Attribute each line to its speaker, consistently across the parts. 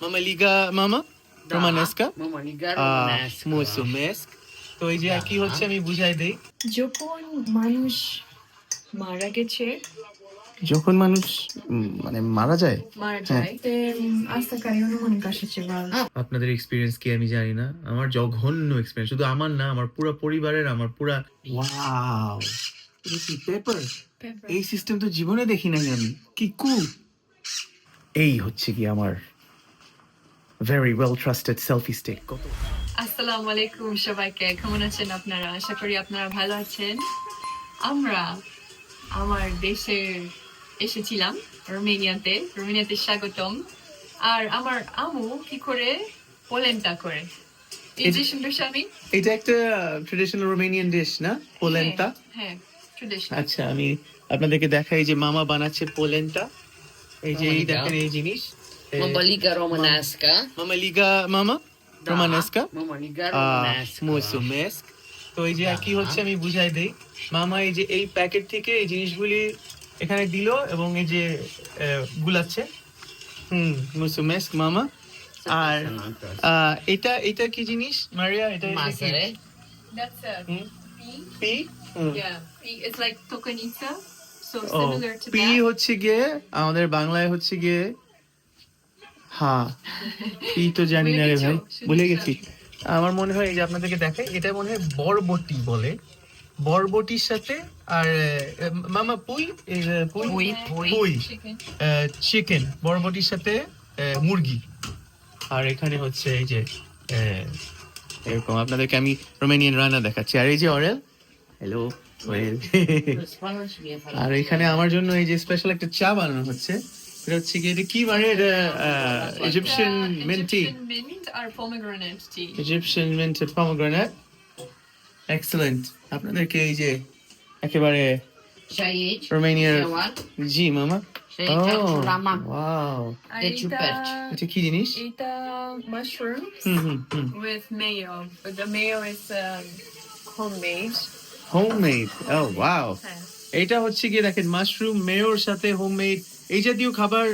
Speaker 1: Mama liga, mama? Romanesca?
Speaker 2: Mama liga
Speaker 1: Ah,
Speaker 2: romanesca.
Speaker 1: musumesc. তো এই যে কি হচ্ছে আমি বুঝাই দেই।
Speaker 3: যখন মানুষ মারা গেছে
Speaker 1: যখন মানুষ মানে মারা যায়
Speaker 3: মারা যায় așa ceva
Speaker 1: আপনাদের এক্সপিরিয়েন্স কি আমি জানি না। আমার জঘন্য এক্সপিরিয়েন্স শুধু আমার না আমার পুরো পরিবারের আমার পুরা ওয়াও পেপার এই সিস্টেম তো জীবনে দেখি নাই আমি। কি কু এই হচ্ছে কি আমার ওয়েল ট্রাস্টেড সেলফি স্টিক কত
Speaker 3: আসসালামু আলাইকুম সবাইকে কেমন আছেন আপনারা? আশা করি আপনারা ভালো আছেন। আমরা আমার দেশে এসেছিলাম রোমেনিয়াতে। রোমেনিয়াতে স্বাগতম। আর আমার আমু কি করে? পোলেন্টা করে। এই যে সুন্দর স্বামী।
Speaker 1: এটা একটা ট্রেডিশনাল রোমেনিয়ান ডিশ না? পোলেন্টা
Speaker 3: হ্যাঁ ট্রেডিশনাল
Speaker 1: আচ্ছা আমি আপনাদেরকে দেখাই যে মামা বানাচ্ছে পোলেন্টা এই যে এই. দেখেন এই জিনিস।
Speaker 2: Mama liga romanesca.
Speaker 1: রোমানেস্কা
Speaker 2: Mama liga
Speaker 1: Ah,
Speaker 2: romanesca.
Speaker 1: মুসুমেস্ক তো এই যে কি হচ্ছে আমি বুঝাই দেই মামা এই যে এই প্যাকেট থেকে এই জিনিসগুলি এখানে দিল এবং এই যে গুলাচ্ছে হুম মুসুমেস্ক মামা আর আহ, এটা এটা কি জিনিস মারিয়া এটা.
Speaker 3: That's a. Pea
Speaker 1: hmm.
Speaker 3: Yeah, pea. It's like tokanica. So
Speaker 1: ও
Speaker 3: similar to
Speaker 1: পি
Speaker 3: that.
Speaker 1: হচ্ছে গিয়ে আমাদের বাংলায় হচ্ছে গিয়ে হ্যাঁ পি তো জানি না রে ভাই ভুলে গেছি। আমার মনে হয় এই যে আপনাদেরকে দেখাই এটা মনে হয় বরবটি বলে। বরবটির সাথে আর মামা পুই পুই. পুই চিকেন বরবটির সাথে আহ, মুরগি। আর এখানে হচ্ছে এই যে আহ, এরকম আপনাদেরকে আমি রোমেনিয়ান রান্না দেখাচ্ছি। আর এই যে অরেল হ্যালো ওয়েল আর এখানে আমার জন্য এই যে স্পেশাল একটা চা বানানো হচ্ছে। এটা হচ্ছে কি এটা কি মানে এটা
Speaker 3: Egyptian
Speaker 1: minty
Speaker 3: Egyptian mint or pomegranate tea.
Speaker 1: Egyptian mint pomegranate excellent আপনাদেরকে এই যে একেবারে
Speaker 2: Și aici,
Speaker 1: রোমেনিয়ার
Speaker 2: ceva.
Speaker 1: জি মামা
Speaker 2: rama.
Speaker 1: Wow
Speaker 2: Deci ciuperci.
Speaker 1: এটা কি জিনিস hmm
Speaker 3: with mayo. But the mayo is um, homemade.
Speaker 1: Homemade O wow
Speaker 3: হ্যাঁ।
Speaker 1: এটা হচ্ছে গিয়ে দেখেন মাশরুম মেয়োর সাথে হোমমেড এই জাতীয় খাবার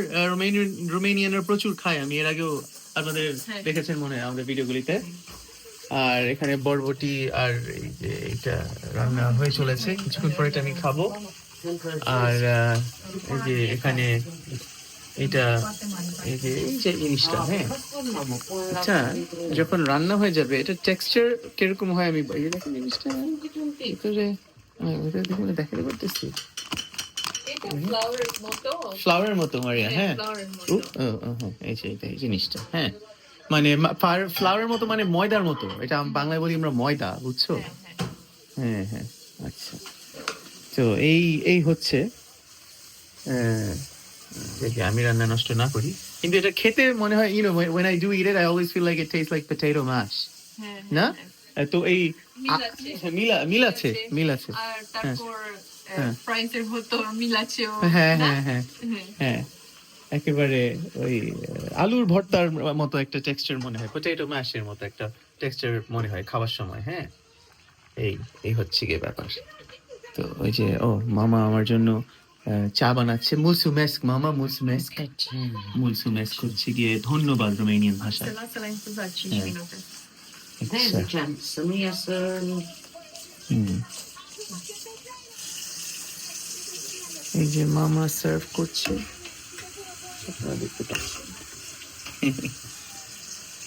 Speaker 1: রোমেনিয়ানরা প্রচুর খায়। আমি এর আগেও আপনাদের
Speaker 3: হ্যাঁ।
Speaker 1: দেখেছেন মনে হয় আমাদের ভিডিওগুলিতে। আর এখানে বরবটি আর এই যে এটা রান্না হয়ে চলেছে। কিছুক্ষণ পরে এটা আমি খাব। আর এই যে এখানে এটা এই যে এই যে জিনিসটা হ্যাঁ। আচ্ছা যখন রান্না হয়ে যাবে এটা টেক্সচার কীরকম হয় আমি এই যে দেখেন জিনিসটা দেখাতে পারতেছি।
Speaker 3: মতো।
Speaker 1: ফ্লাওয়ারের মতো মারিয়া হ্যাঁ এই যে এই জিনিসটা হ্যাঁ। মানে ফ্লাওয়ারের মতো মানে ময়দার মতো এটা বাংলায় বলি আমরা ময়দা বুঝছ?
Speaker 3: হ্যাঁ, হ্যাঁ।
Speaker 1: হ্যাঁ হ্যাঁ আচ্ছা। তো এই এই হচ্ছে দেখি আমি রান্না নষ্ট না করি কিন্তু এটা খেতে মনে হয় you know when I do eat it I always feel like it tastes like potato mash
Speaker 3: হ্যাঁ,
Speaker 1: না? তো এই
Speaker 3: মিল
Speaker 1: আ- মিলা মিল আছে মিল আছে।
Speaker 3: আর তারপর
Speaker 1: হ্যাঁ।
Speaker 3: মতো মিল
Speaker 1: হ্যাঁ হ্যাঁ হ্যাঁ
Speaker 3: হ্যাঁ।
Speaker 1: হ্যাঁ। একেবারে ওই আলুর ভর্তার মতো একটা টেক্সচার মনে হয় পটেটো ম্যাশের মতো একটা টেক্সচার মনে হয় খাওয়ার সময় হ্যাঁ? এই এই হচ্ছে গিয়ে ব্যাপার। তো ওই যে ও মামা আমার জন্য চা বানাচ্ছে মুলসুমেস্ক মামা মুলসুমেস্ক মুলসুমেস্ক হচ্ছে গিয়ে ধন্যবাদ রোমেনিয়ান ভাষায়।
Speaker 3: Să lasă la infuzat 5
Speaker 1: হ্যাঁ।
Speaker 3: minute.
Speaker 2: Ne,
Speaker 1: আচ্ছা
Speaker 2: ziceam, să nu iasă...
Speaker 1: হুম। এই যে মামা সার্ভ করছে আপনারা দেখতে পাচ্ছেন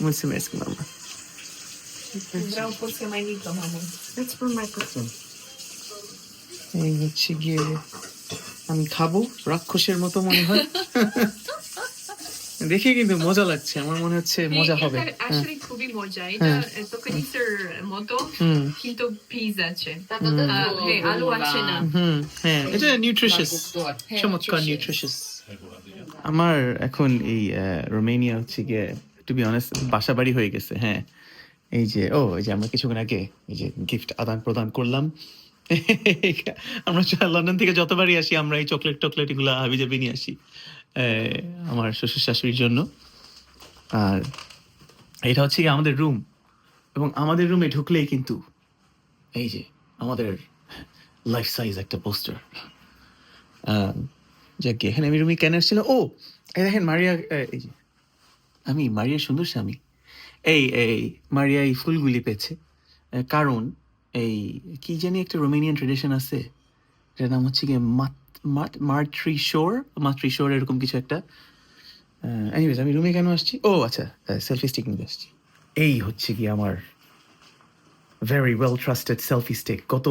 Speaker 1: মুলসুমেস্ক মামা
Speaker 3: Vreau puțin mai mică, mamă.
Speaker 2: Îți spun mai puțin.
Speaker 1: এই হচ্ছে গিয়ে আমি খাব রাক্ষসের মতো মনে হয় দেখে কিন্তু মজা লাগছে আমার মনে হচ্ছে মজা হবে। হ্যাঁ।
Speaker 3: আসলে খুবই মজা এটা
Speaker 1: হ্যাঁ।
Speaker 3: তোকানিসের মতো কিন্তু পিস আছে। alu
Speaker 2: la-
Speaker 3: আছে না।
Speaker 1: হ্যাঁ এটা নিউট্রিশিয়াস চমৎকার নিউট্রিশিয়াস আমার এখন এই আহ, রোমেনিয়া হচ্ছে গিয়ে টু বি অনেস্ট বাসা বাড়ি হয়ে গেছে হ্যাঁ। এই যে ও এই যে আমরা কিছুক্ষণ আগে এই যে গিফট আদান প্রদান করলাম। আমরা লন্ডন থেকে যতবারই আসি আমরা এই চকলেট টকলেট এগুলো হাবি জাবি নিয়ে আসি। আমার শ্বশুর শাশুড়ির জন্য। আর এটা হচ্ছে আমাদের রুম এবং আমাদের রুমে ঢুকলেই কিন্তু এই যে আমাদের লাইফ সাইজ একটা পোস্টার যাক এখানে আমি রুমি কেন এসেছিল? ও, এই দেখেন মারিয়া এই যে আমি, মারিয়া সুন্দর স্বামী। এই এই মারিয়া এই ফুলগুলি পেয়েছে। কারণ এই, কি জানি একটা রোমেনিয়ান ট্রেডিশন আছে এটার নাম হচ্ছে গিয়ে মার্ট্রি শোর মাতৃ শোর এরকম কিছু একটা। এনিওয়েজ আমি রুমে কেন আসছি? ও আচ্ছা সেলফি স্টিক নিতে আসছি। এই হচ্ছে কি আমার very well trusted selfie stick গত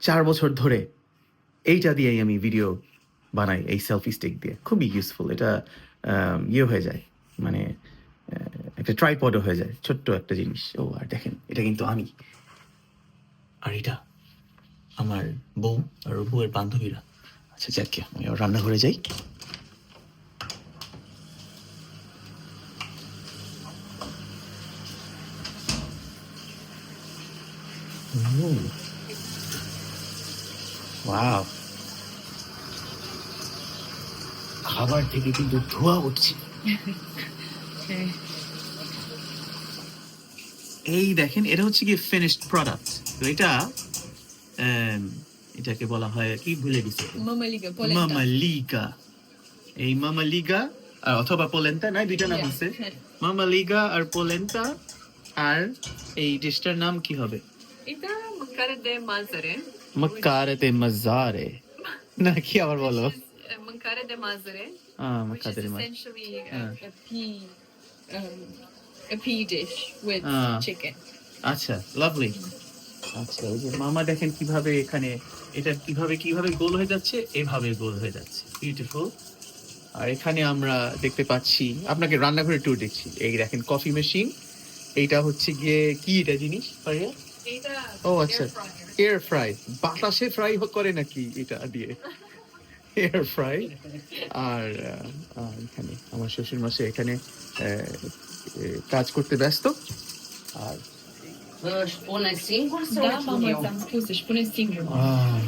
Speaker 1: চার বছর ধরে এইটা দিয়েই আমি ভিডিও বানাই এই সেলফি স্টিক দিয়ে। খুবই ইউজফুল এটা ইয়ে হয়ে যায়। মানে একটা ট্রাইপডও হয়ে যায়। ছোট্ট একটা জিনিস। ও, আর দেখেন, এটা কিন্তু আমি। আর এটা আমার বউ আর বউয়ের বান্ধবীরা। আচ্ছা যাকে আমি রান্নাঘরে যাই। ওয়াও। খাবার থেকে কিন্তু ধোয়া উঠছে। এই দেখেন, এটা হচ্ছে কি ফিনিশড প্রোডাক্ট তো এটা এটাকে বলা হয় কি ভুলে গেছি।
Speaker 3: মামালিগা
Speaker 1: এই মামা লিগা আর অথবা পোলেন্তা নাই দুইটা নাম আছে।
Speaker 3: হ্যাঁ।
Speaker 1: মামা লিগা আর পোলেন্তা আর এই ডিশটার নাম কি হবে?
Speaker 3: এটা
Speaker 1: মজারে। না কি আবার বলো?
Speaker 3: Mâncare de mazăre,
Speaker 1: ah,
Speaker 3: which is
Speaker 1: মক্কাদের
Speaker 3: essentially a,
Speaker 1: Ah.
Speaker 3: a pea, um, a pea dish with
Speaker 1: Ah.
Speaker 3: chicken.
Speaker 1: আচ্ছা লাভলি আচ্ছা ওই যে মামা দেখেন কীভাবে এখানে এটা কীভাবে কীভাবে গোল হয়ে যাচ্ছে এভাবে গোল হয়ে যাচ্ছে। বিউটিফুল আর এখানে আমরা দেখতে পাচ্ছি আপনাকে রান্নাঘরে ট্যুর দিচ্ছি এই দেখেন কফি মেশিন এইটা হচ্ছে গিয়ে কি এটা জিনিস পারিয়া ও আচ্ছা এয়ার ফ্রাই বাতাসে ফ্রাই করে নাকি এটা দিয়ে? এয়ার ফ্রাই আর এখানে আমার শ্বশুর মাসে এখানে কাজ করতে ব্যস্ত। আর
Speaker 2: Își pune singur sau
Speaker 3: Da, mama,
Speaker 2: eu?
Speaker 3: ți-am spus, își pune singur.
Speaker 1: আহ।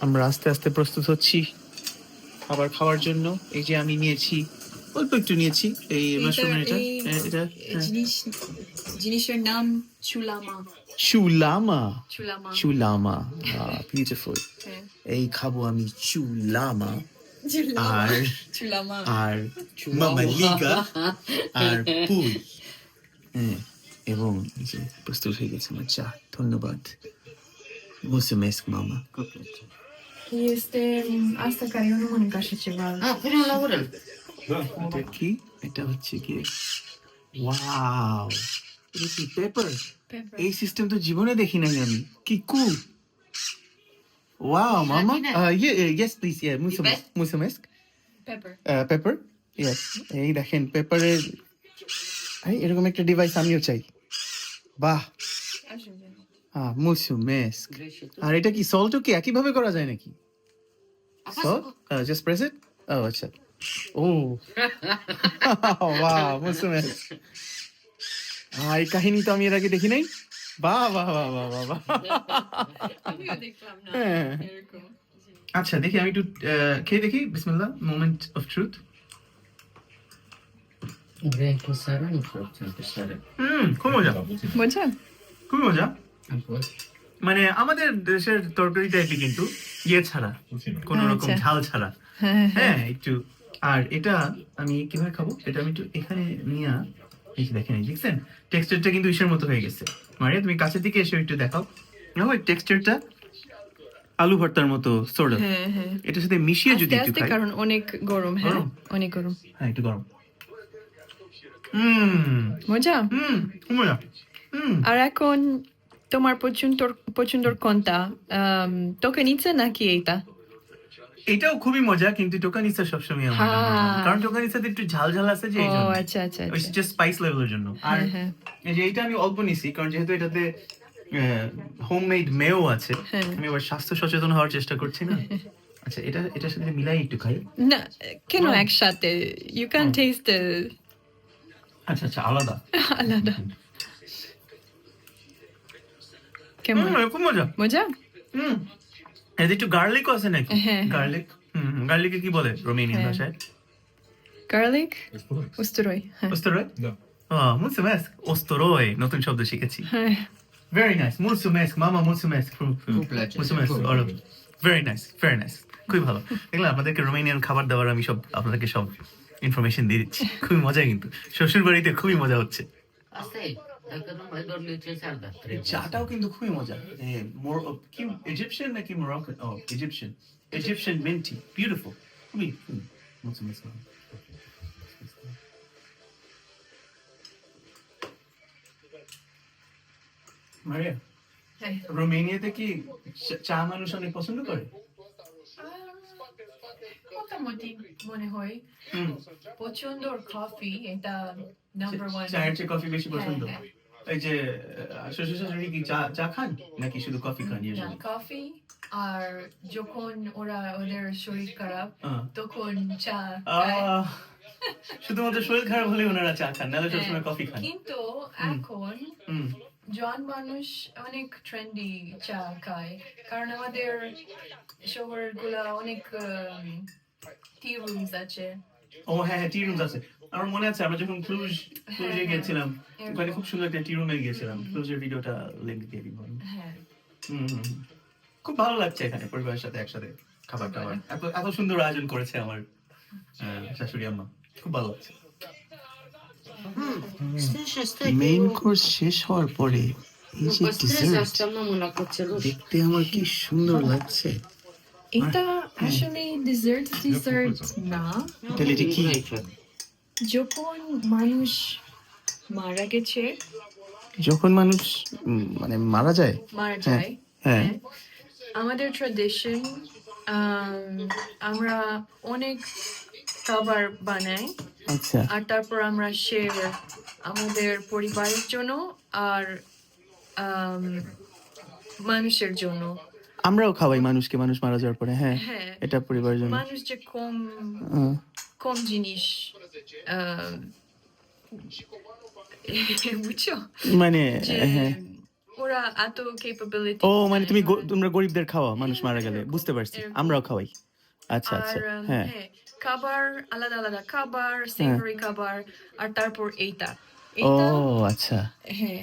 Speaker 1: আমরা আস্তে আস্তে প্রস্তুত হচ্ছি খাবার খাওয়ার জন্য এই যে আমি নিয়েছি অল্প একটু নিয়েছি এই মাশরুমের এটা এটা
Speaker 3: জিনিস জিনিসের নাম চুলামা
Speaker 1: চুলামা
Speaker 3: চুলামা
Speaker 1: চুলামা বিউটিফুল এই খাব আমি চুলামা আর আর মামা লিগা আর পুই হ্যাঁ এবং যে প্রস্তুত হয়ে গেছে আমার চা ধন্যবাদ। Mulțumesc, mama.
Speaker 3: Este asta care eu nu mănânc așa ceva.
Speaker 2: Ah, pune la urât.
Speaker 1: এটা কি? এটা হচ্ছে কি? ওয়াও এটা কি পেপার এই সিস্টেম তো জীবনে দেখি নাই আমি। কি কুল ওয়াও মামা ইয়ে ইয়েস প্লিজ ইয়ে মুসুমেস্ক মুসুমেস্ক
Speaker 3: Pepper.
Speaker 1: পেপার ইয়েস এই দেখেন পেপারের এই এরকম একটা ডিভাইস আমিও চাই বাহ. হ্যাঁ মুসুমেস্ক আর এটা কি সল্টও কি? একইভাবে করা যায় নাকি? সল্ট জাস্ট প্রেস ইট ও আচ্ছা। ও ওয়াও মুসুমেস্ক এই কাহিনী তো আমি এর আগে দেখি নাই। বাহ বাহ বাহ বাহ বাহ হ্যাঁ। আচ্ছা দেখি আমি একটু আহ, খেয়ে দেখি বিসমিল্লাহ মোমেন্ট অফ ট্রুথ খুব মজা।
Speaker 3: মজা?
Speaker 1: খুব মজা। মানে আমাদের দেশের তরকারি টাইপই কিন্তু ইয়ে ছাড়া কোন রকম
Speaker 3: আচ্ছা।
Speaker 1: ঝাল ছাড়া।
Speaker 3: হ্যাঁ।
Speaker 1: হ্যাঁ একটু। আর এটা আমি কীভাবে খাব এটা আমি একটু এখানে নিয়ে এই দেখেন এই দেখছেন? টেক্সচারটা কিন্তু ইসের মতো হয়ে গেছে। মারিয়া তুমি কাছের দিকে এসে একটু দেখাও। না ওই টেক্সচারটা আলু ভর্তার মতো সোর্ট
Speaker 3: হ্যাঁ হ্যাঁ।
Speaker 1: এটার সাথে মিশিয়ে যদি একটু খাই।
Speaker 3: কারণ অনেক গরম হ্যাঁ অনেক গরম।
Speaker 1: হ্যাঁ একটু গরম। হুম।
Speaker 3: মজা?
Speaker 1: হুম মজা।
Speaker 3: আর এখন তোমার পছন্দর পছন্দর কোনটা তোকে নিচ্ছে নাকি এইটা?
Speaker 1: এটাও খুবই মজা কিন্তু টোকানিসা সবসময় আমার হয়। কারণ টোকানিসাতে একটু ঝাল ঝাল আছে যে এই
Speaker 3: ও
Speaker 1: জন্য
Speaker 3: আচ্ছা আচ্ছা
Speaker 1: জাস্ট স্পাইস লেভেলের জন্য। আর
Speaker 3: হ্যাঁ হ্যাঁ।
Speaker 1: এই যে এইটা আমি অল্প নিছি কারণ যেহেতু এটাতে হোমমেড মেও আছে। আমি আবার স্বাস্থ্য সচেতন হওয়ার চেষ্টা করছি না। আচ্ছা এটা এটার সাথে মিলাই একটু খাই।
Speaker 3: না কেন একসাথে? ইউ ক্যান টেস্ট
Speaker 1: আচ্ছা আচ্ছা আলাদা।
Speaker 3: আলাদা। কেমন?
Speaker 1: মজা।
Speaker 3: মজা?
Speaker 1: হুম। এতে একটু গার্লিক আছে নাকি
Speaker 3: হ্যাঁ।
Speaker 1: গার্লিক হুম গার্লিকে কি বলে রোমেনিয়ান
Speaker 3: হ্যাঁ।
Speaker 1: ভাষায়?
Speaker 3: গার্লিক হ্যাঁ।
Speaker 1: ওস্তরয়! নতুন শব্দ শিখেছি।
Speaker 3: হ্যাঁ।
Speaker 1: All of you. Very nice, very nice. খুবই ভালো। দেখলাম আপনাদেরকে রোমানিয়ান খাবার দাবার আমি সব আপনাদেরকে সব ইনফরমেশন দিয়ে দিচ্ছি। খুবই মজা কিন্তু। শ্বশুর বাড়িতে খুবই মজা হচ্ছে। চাটাও কিন্তু খুবই মজা মোর কি ইজিপশিয়ান নাকি মরক্কান ও ইজিপশিয়ান ইজিপশিয়ান মিন্টি বিউটিফুল খুবই মারিয়া
Speaker 3: হ্যাঁ।
Speaker 1: রোমেনিয়াতে কি চা- মানুষ অনেক পছন্দ করে?
Speaker 3: মোটামুটি মনে হয়।
Speaker 1: হুম।
Speaker 3: পছন্দর কফি এটা নাম্বার ওয়ান
Speaker 1: চায়ের চেয়ে কফি বেশি পছন্দ।
Speaker 3: হ্যাঁ,
Speaker 1: এই যে শ্বশুর শাশুড়ি কি চা চা খান? নাকি শুধু কফি খান ইউজুয়ালি?
Speaker 3: কফি আর যখন ওরা ওদের শরীর খারাপ তখন চা।
Speaker 1: শুধুমাত্র শরীর খারাপ হলে ওনারা চা খান নাহলে সবসময়
Speaker 3: হ্যাঁ,
Speaker 1: কফি খান।
Speaker 3: কিন্তু এখন জন মানুষ অনেক ট্রেন্ডি চা খায়। কারণ আমাদের শহরগুলা অনেক টি রুমস আছে।
Speaker 1: ও হ্যাঁ হ্যাঁ টি রুমস আছে। আমার মনে আছে আমরা যখন ক্রুজ ক্রুজে
Speaker 3: হ্যাঁ,
Speaker 1: গিয়েছিলাম
Speaker 3: হ্যাঁ।
Speaker 1: ওখানে খুব সুন্দর একটা টি রুমে গিয়েছিলাম ক্রুজের ভিডিওটা লিংক দিয়ে দিব।
Speaker 3: হ্যাঁ।
Speaker 1: খুব ভালো লাগছে এখানে পরিবারের সাথে একসাথে খাবার টাবার এত এত সুন্দর আয়োজন করেছে আমার শাশুড়ি আম্মা। খুব ভালো লাগছে। মেইন কোর্স শেষ হওয়ার পরে এই যে
Speaker 2: cățeluș.
Speaker 1: দেখতে আমার কি সুন্দর লাগছে।
Speaker 3: এটা আসলে ডিজার্ট ডিজার্ট না।
Speaker 1: তাহলে এটা কি?
Speaker 3: যখন মানুষ মারা গেছে
Speaker 1: যখন মানুষ মানে মারা যায়?
Speaker 3: মারা
Speaker 1: হ্যাঁ,
Speaker 3: যায়
Speaker 1: হ্যাঁ।
Speaker 3: হ্যাঁ, আমাদের ট্রেডিশন আমরা অনেক খাবার বানাই।
Speaker 1: আচ্ছা।
Speaker 3: আর তারপর আমরা শেয়ার আমাদের পরিবারের জন্য আর মানুষের জন্য।
Speaker 1: আমরাও খাওয়াই মানুষকে মানুষ মারা যাওয়ার পরে হ্যাঁ।
Speaker 3: হ্যাঁ।
Speaker 1: এটা পরিবারের জন্য।
Speaker 3: মানুষ যে কম কম জিনিস বুঝছ?
Speaker 1: মানে হ্যাঁ
Speaker 3: ওরা এত ক্যাপাবিলিটি
Speaker 1: ও মানে তুমি তোমরা গরিবদের খাওয়া মানুষ মারা গেলে বুঝতে পারছি। আমরাও খাওয়াই। আচ্ছা আচ্ছা হ্যাঁ।
Speaker 3: হ্যাঁ খাবার আলাদা আলাদা খাবার সেভারি খাবার আর তারপর এইটা।
Speaker 1: ও আচ্ছা।
Speaker 3: হ্যাঁ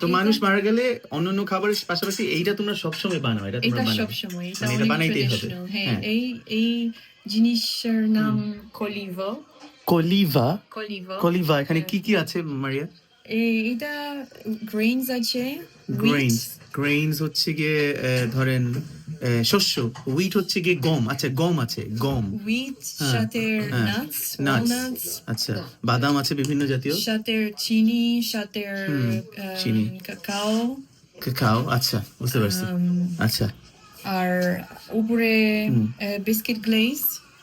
Speaker 1: তো মানুষ মারা গেলে অন্যান্য খাবারের পাশাপাশি এইটা তোমরা সবসময় বানাও এটা তোমরা বানাও।
Speaker 3: সব এটা
Speaker 1: মানে এটা বানাইতেই হবে।
Speaker 3: হ্যাঁ
Speaker 1: হ্যাঁ।
Speaker 3: এই এই জিনিসের নাম কলিভা।
Speaker 1: কলিভা?
Speaker 3: কলিভা।
Speaker 1: কলিভা এখানে কি কি আছে মারিয়া?
Speaker 3: এটা গ্রেইনস আছে
Speaker 1: গ্রেইনস গ্রেইনস হচ্ছে গিয়ে ধরেন শস্য উইট হচ্ছে গিয়ে গম। আচ্ছা গম আছে গম।
Speaker 3: উইট
Speaker 1: হ্যাঁ,
Speaker 3: সাথে
Speaker 1: হ্যাঁ,
Speaker 3: নাটস
Speaker 1: নাটস আচ্ছা বাদাম আছে বিভিন্ন জাতীয়?
Speaker 3: সাথে চিনি সাথে
Speaker 1: চিনি।
Speaker 3: কাকাও।
Speaker 1: কাকাও আচ্ছা বুঝতে পারছি। আচ্ছা।
Speaker 3: আর উপরে বিস্কিট গ্লেজ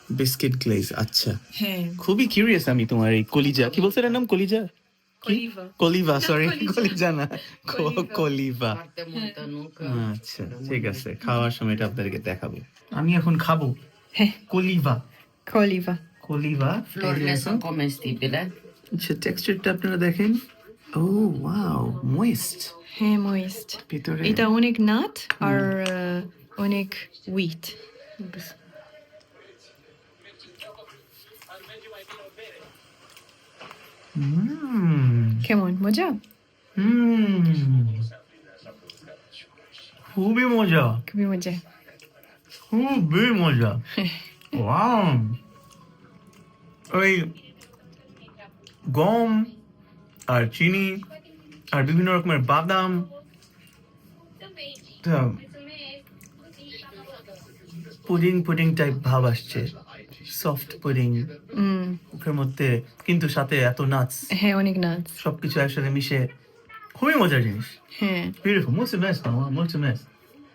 Speaker 1: বিস্কিট গ্লেজ আচ্ছা।
Speaker 3: হ্যাঁ।
Speaker 1: খুবই কিউরিয়াস আমি তোমার এই কলিজা। কি বলছে এটার নাম? কলিজা?
Speaker 3: কলিভা
Speaker 1: কলিভা সরি
Speaker 3: কলিজা।
Speaker 1: না
Speaker 3: কলিভা।
Speaker 1: আচ্ছা ঠিক আছে খাওয়ার সময় এটা আপনাদেরকে দেখাবো। আমি এখন খাব।
Speaker 3: হ্যাঁ।
Speaker 1: কলিভা
Speaker 3: কলিভা
Speaker 1: কলিভা
Speaker 2: sunt comestibile.
Speaker 1: আচ্ছা টেক্সচারটা আপনারা দেখেন। ও ওয়াও ময়েস্ট
Speaker 3: হ্যাঁ ময়েস্ট
Speaker 1: ভিতরে
Speaker 3: এটা অনেক নাট আর অনেক উইট
Speaker 1: হুম।
Speaker 3: কেমন? মজা?
Speaker 1: খুবই মজা।
Speaker 3: খুবই মজা।
Speaker 1: খুবই মজা। ওয়াও। ওই গম আর চিনি আর বিভিন্ন রকমের বাদাম। পুডিং পুডিং টাইপ ভাব আসছে। সফট পুডিং মুখের মধ্যে কিন্তু সাথে এত
Speaker 3: হ্যাঁ অনেক
Speaker 1: সবকিছু একসাথে মিশে খুবই মজার জিনিস।
Speaker 3: হ্যাঁ।
Speaker 1: বিউটিফুল mulțumesc mama mulțumesc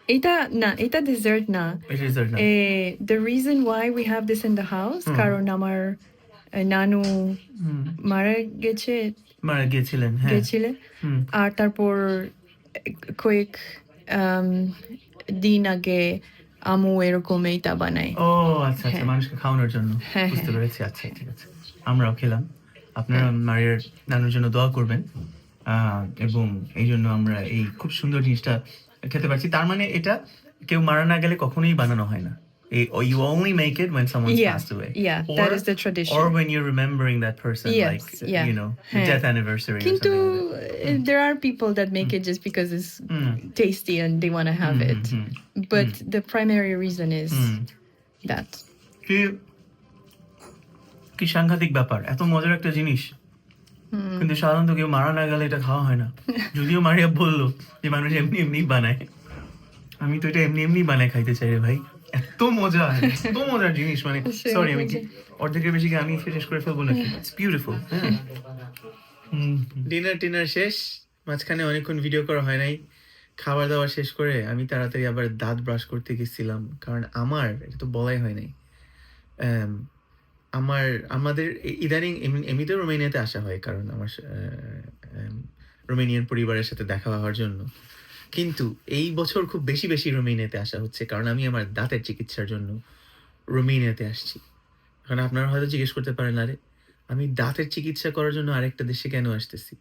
Speaker 3: এটা না এটা ডেজার্ট না।
Speaker 1: এটা না।
Speaker 3: The reason why we have this in the
Speaker 1: house
Speaker 3: কারণ আমার নানু
Speaker 1: হুম,
Speaker 3: মারা গেছে।
Speaker 1: মারা গিয়েছিলেন হ্যাঁ।
Speaker 3: গেছিলে
Speaker 1: হুম
Speaker 3: আর তারপর কয়েক দিন আগে আমু এরকম এইটা বানাই
Speaker 1: ও আচ্ছা আচ্ছা
Speaker 3: হ্যাঁ।
Speaker 1: মানুষকে খাওয়ানোর জন্য।
Speaker 3: হ্যাঁ,
Speaker 1: বুঝতে
Speaker 3: হ্যাঁ।
Speaker 1: পেরেছি আচ্ছা ঠিক আছে। আমরাও খেলাম। আপনারা মায়ের নানুর জন্য দোয়া করবেন। আহ, এবং এই জন্য আমরা এই খুব সুন্দর জিনিসটা খেতে পারছি। তার মানে এটা কেউ মারা না গেলে কখনোই বানানো হয় না। Eh, Or you only make it when someone's
Speaker 4: Yeah,
Speaker 1: passed away.
Speaker 4: yeah,
Speaker 1: or,
Speaker 4: that is the tradition.
Speaker 1: Or when you're remembering that person,
Speaker 4: Yes,
Speaker 1: like
Speaker 4: yeah.
Speaker 1: you know,
Speaker 4: হ্যাঁ।
Speaker 1: death anniversary. or
Speaker 4: কিন্তু
Speaker 1: something like that.
Speaker 4: uh, there are people that make it just because it's
Speaker 1: Mm.
Speaker 4: tasty and they want to have
Speaker 1: Mm,
Speaker 4: it.
Speaker 1: mm,
Speaker 4: But the primary reason is
Speaker 1: mm.
Speaker 4: that.
Speaker 1: কি কি সাংঘাতিক ব্যাপার এত মজার একটা জিনিস কিন্তু সাধারণত কেউ মারা না গেলে এটা খাওয়া হয় না যদিও মারিয়া বললো যে মানুষ এমনি এমনি বানায় আমি তো এটা এমনি এমনি বানায় খাইতে চাই রে ভাই এত মজা এত মজার জিনিস মানে সরি আমি কি অর্ধেকের বেশি আমি শেষ করে ফেলব নাকি? ইটস বিউটিফুল ডিনার টিনার শেষ মাঝখানে অনেকক্ষণ ভিডিও করা হয় নাই। খাবার দাবার শেষ করে আমি তাড়াতাড়ি আবার দাঁত ব্রাশ করতে গেছিলাম কারণ আমার এটা তো বলাই হয় নাই আম, আমার আমাদের ইদানিং এমনি- এমনিতে রোমেনিয়াতে আসা হয় কারণ আমার আহ, রোমেনিয়ান পরিবারের সাথে দেখা হওয়ার জন্য। কিন্তু এই বছর খুব বেশি বেশি রোমেনিয়াতে আসা হচ্ছে কারণ আমি আমার দাঁতের চিকিৎসার জন্য রোমেনিয়াতে আসছি। কারণ আপনারা হয়তো জিজ্ঞেস করতে পারেন আরে আমি দাঁতের চিকিৎসা করার জন্য আরেকটা দেশে কেন আসতেছি?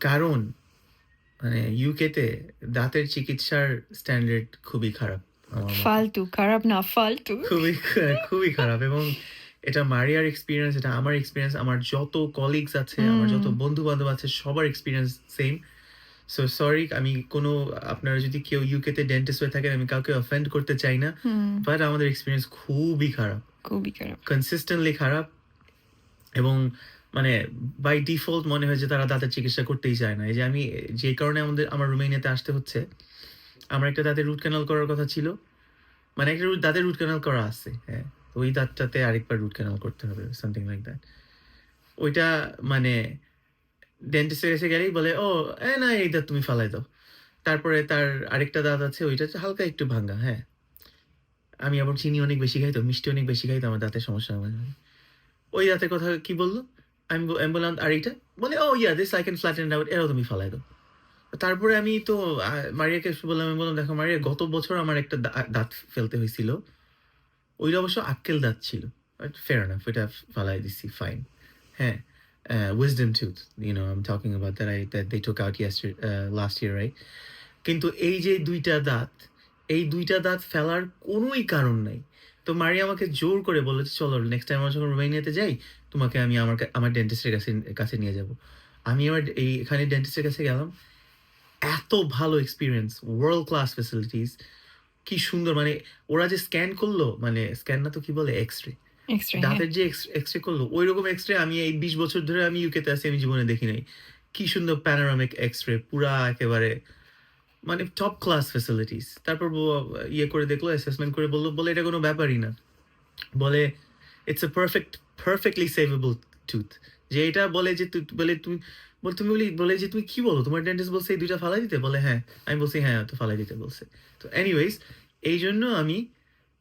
Speaker 1: কারণ মানে ইউকেতে দাঁতের চিকিৎসার স্ট্যান্ডার্ড খুবই খারাপ
Speaker 4: ফালতু খারাপ না ফালতু।
Speaker 1: খুবই খুবই খারাপ এবং এটা মারিয়ার এক্সপিরিয়েন্স এটা আমার এক্সপিরিয়েন্স আমার যত কলিগস আছে আমার যত বন্ধু বান্ধব আছে সবার এক্সপিরিয়েন্স সেম সো সরি আমি কোনো আপনারা যদি কেউ ইউকেতে ডেন্টিস্ট হয়ে থাকেন আমি কাউকে অফেন্ড করতে চাই না। বাট আমাদের এক্সপিরিয়েন্স খুবই খারাপ।
Speaker 4: খুবই খারাপ।
Speaker 1: কনসিস্টেন্টলি খারাপ। এবং মানে বাই ডিফল্ট মনে হয় যে তারা দাঁতের চিকিৎসা করতেই চায় না। এই যে আমি যে কারণে আমাদের আমার রোমেনিয়াতে আসতে হচ্ছে আমার একটা দাঁতের রুট ক্যানাল করার কথা ছিল। মানে একটা দাঁতের রুট ক্যানাল করা আছে হ্যাঁ। ওই দাঁতটাতে আরেকবার রুট ক্যানাল করতে হবে সামথিং লাইক দ্যাট ওইটা মানে ডেন্টিস্টের এসে গেলেই বলে, ও, এ না, এই দাঁত তুমি ফালাই দাও। তারপরে তার আরেকটা দাঁত আছে, ওইটা হালকা একটু ভাঙ্গা হ্যাঁ। আমি আবার চিনি অনেক বেশি খাই তো মিষ্টি অনেক বেশি খাই তো আমার দাঁতের সমস্যা হয়। ওই দাঁতের কথা কি বলল? আমি বললাম, আর এইটা? বলে, ও yeah this I can flatten out এরাও তুমি ফালাই দাও। তারপরে আমি তো মারিয়াকে বললাম, আমি বললাম, দেখো মারিয়া, গত বছর আমার একটা দাঁত ফেলতে হয়েছিল। ওইটা অবশ্য আক্কেল দাঁত ছিল ফেয়ার না এটা ফালাই দিছি ফাইন হ্যাঁ। Wisdom tooth you know I am talking about that I that they took out yester last year right কিন্তু এই যে দুইটা দাঁত, এই দুইটা দাঁত ফেলার কোনোই কারণ নাই। তো মারিয়া আমাকে জোর করে বলল যে, চলো নেক্সট টাইম আমরা যখন রোমাইনিয়াতে যাই, তোমাকে আমি আমার আমার ডেন্টিস্টের কাছে কাছে নিয়ে যাব। আমি আমার এই, এখানে ডেন্টিস্টের কাছে গেলাম। এত ভালো এক্সপিরিয়েন্স ওয়ার্ল্ড ক্লাস ফেসিলিটিস কি সুন্দর মানে ওরা যে স্ক্যান করল মানে স্ক্যান না তো কি বলে এক্স রে দাঁতের যে এক্স রে করল ওই রকম এক্স রে আমি এই বিশ বছর ধরে আমি ইউকেতে আছি, আমি জীবনে দেখি নাই। কি সুন্দর প্যানোরামিক এক্স রে পুরা একেবারে মানে টপ ক্লাস ফেসিলিটিস তারপর ইয়ে করে দেখল অ্যাসেসমেন্ট করে বলল, বলে, এটা কোনো ব্যাপারই না। বলে it's a perfect perfectly savable tooth যে এটা বলে যে বলে, তুমি, বল, তুমি বলি, বলে যে, তুমি কি বলো? তোমার ডেন্টিস্ট বলছে এই দুইটা ফালাই দিতে? বলে হ্যাঁ। আমি বলছি হ্যাঁ তো ফালাই দিতে বলছে। তো এনিওয়েজ এই জন্য আমি,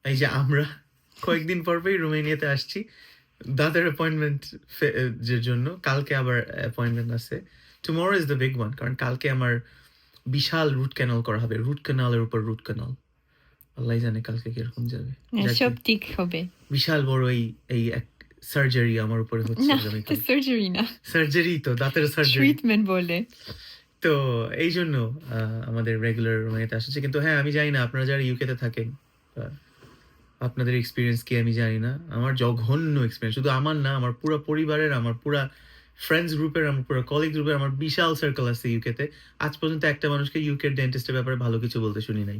Speaker 1: এই যে আমরা কয়েকদিন পরপরই রোমেনিয়াতে আসছি। দাদার অ্যাপয়েন্টমেন্ট এর জন্য কালকে আবার অ্যাপয়েন্টমেন্ট আছে। Tomorrow is the big one কারণ কালকে আমার বিশাল রুট ক্যানাল করা হবে। রুট ক্যানালের উপর রুট ক্যানাল আল্লাহ জানে কালকে কীরকম যাবে।
Speaker 4: সব ঠিক হবে।
Speaker 1: বিশাল বড় এই এই এক সার্জারি আমার উপরে হচ্ছে
Speaker 4: সার্জারি না।
Speaker 1: সার্জারি তো দাঁতের সার্জারি
Speaker 4: ট্রিটমেন্ট বলে।
Speaker 1: তো এই জন্য আমাদের রেগুলার রোমানিয়াতে আসছে। কিন্তু হ্যাঁ আমি জানি না আপনারা যারা ইউকেতে থাকেন আপনাদের এক্সপিরিয়েন্স কি আমি জানি না। আমার জঘন্য এক্সপিরিয়েন্স শুধু আমার না, আমার পুরো পরিবারের, আমার পুরো ফ্রেন্ডস গ্রুপের আমার পুরো কলিগ গ্রুপের আমার বিশাল সার্কেল আছে ইউকেতে আজ পর্যন্ত একটা মানুষকে ইউকের ডেন্টিস্টের ব্যাপারে ভালো কিছু বলতে শুনি নাই।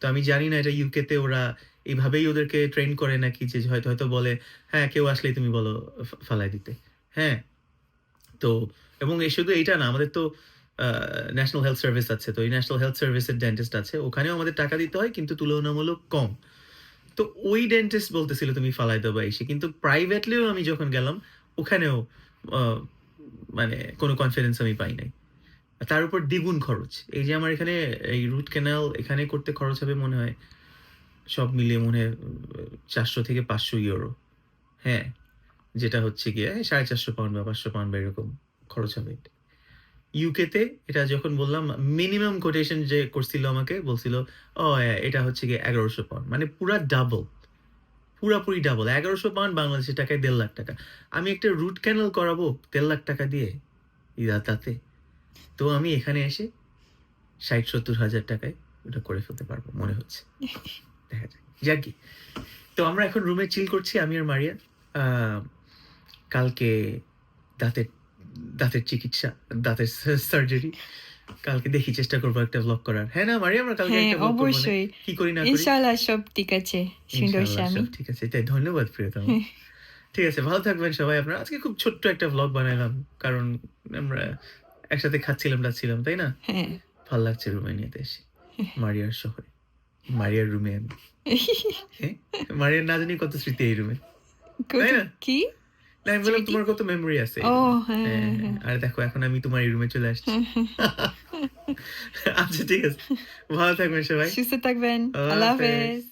Speaker 1: তো আমি জানি না এটা ইউকেতে ওরা এইভাবেই ওদেরকে ট্রেন করে নাকি যে হয়তো হয়তো বলে হ্যাঁ কেউ আসলেই তুমি বলো ফালাই দিতে। হ্যাঁ। তো, এবং এই শুধু এইটা না, আমাদের তো ন্যাশনাল হেলথ সার্ভিস আছে, তো এই ন্যাশনাল হেলথ সার্ভিসের ডেন্টিস্ট আছে। ওখানেও আমাদের টাকা দিতে হয়, কিন্তু তুলনামূলক কম। তো ওই ডেন্টিস্ট বলতেছিল, তুমি ফালাই দেবো এসে। কিন্তু প্রাইভেটলিও আমি যখন গেলাম, ওখানেও মানে কোনো কনফিডেন্স আমি পাই নাই। তার উপর দ্বিগুণ খরচ। এই যে আমার এখানে, এই রুট ক্যানাল এখানে করতে খরচ হবে মনে হয়, সব মিলিয়ে মনে হয়, চারশো থেকে পাঁচশো ইউরো হ্যাঁ যেটা হচ্ছে গিয়ে, সাড়ে চারশো পাউন্ড বা পাঁচশো পাউন্ড বা এরকম খরচ হবে। ইউকেতে এটা যখন বললাম মিনিমাম কোটেশন যে করছিল আমাকে, বলছিল, ও এটা হচ্ছে গিয়ে এগারোশো পাউন্ড মানে পুরা ডাবল পুরাপুরি ডাবল এগারোশো পাউন্ড বাংলাদেশের টাকায় দেড় লাখ টাকা। আমি একটা রুট ক্যানেল করাবো দেড় লাখ টাকা দিয়ে তাতে তো আমি এখানে এসে ষাট, সত্তর হাজার টাকায় ওটা করে ফেলতে পারব, মনে হচ্ছে। দেখা যাক। যাকি তো আমরা এখন রুমে চিল করছি, আমি আর মারিয়া। কালকে দাঁতের দাঁতের চিকিৎসা দাঁতের সার্জারি কালকে দেখি চেষ্টা করব একটা ব্লগ করার। হ্যাঁ না মারিয়া আমরা কালকে
Speaker 3: হ্যাঁ
Speaker 1: একটা vlog
Speaker 3: অবশ্যই।
Speaker 1: কি করি না করি?
Speaker 3: ইনশাল্লাহ সব ঠিক আছে সুন্দর
Speaker 1: ইনশাআল্লাহ,
Speaker 3: স্বামী।
Speaker 1: সব ঠিক আছে তাই ধন্যবাদ প্রিয়তম। ঠিক আছে ভালো থাকবেন সবাই আপনারা। আজকে খুব ছোট্ট একটা ব্লগ বানাইলাম কারণ আমরা একসাথে খাচ্ছিলাম টাচ্ছিলাম তাই না?
Speaker 3: হ্যাঁ।
Speaker 1: ভালো লাগছে রোমানিয়াতে এসে মারিয়ার শহরে। মারিয়ার রুমে আমি। হ্যাঁ? মারিয়ার না জানি কত স্মৃতি এই রুমে তাই না?
Speaker 3: কি?
Speaker 1: আমি বললাম তোমার কত মেমোরি আছে?
Speaker 3: ও হ্যাঁ
Speaker 1: হ্যাঁ,
Speaker 3: হ্যাঁ,
Speaker 1: হ্যাঁ। আর দেখো এখন আমি তোমার এই রুমে চলে আসছি। আচ্ছা ঠিক আছে। ভালো থাকবেন সবাই।
Speaker 3: সুস্থ থাকবেন।
Speaker 1: আল্লাহ।
Speaker 3: হাফেজ।